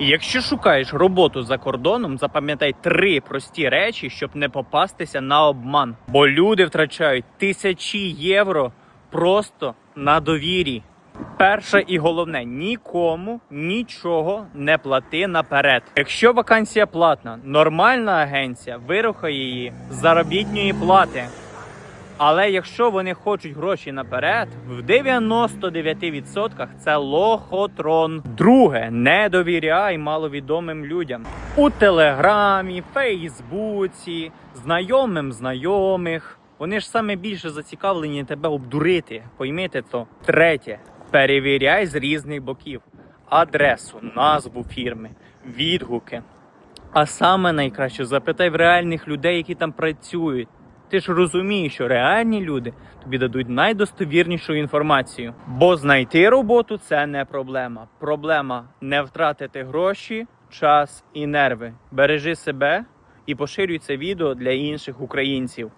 Якщо шукаєш роботу за кордоном, запам'ятай три прості речі, щоб не попастися на обман. Бо люди втрачають тисячі євро просто на довірі. Перше і головне нікому нічого не плати наперед. Якщо вакансія платна, нормальна агенція вирухає її з заробітної плати. Але якщо вони хочуть гроші наперед, в 99% це лохотрон. Друге, не довіряй маловідомим людям у Телеграмі, Фейсбуці, знайомим знайомих. Вони ж саме більше зацікавлені тебе обдурити. Поймите то. Третє, перевіряй з різних боків адресу, назву фірми, відгуки. А саме найкраще запитай в реальних людей, які там працюють. Ти ж розумієш, що реальні люди тобі дадуть найдостовірнішу інформацію. Бо знайти роботу це не проблема. Проблема не втратити гроші, час і нерви. Бережи себе і поширюй це відео для інших українців.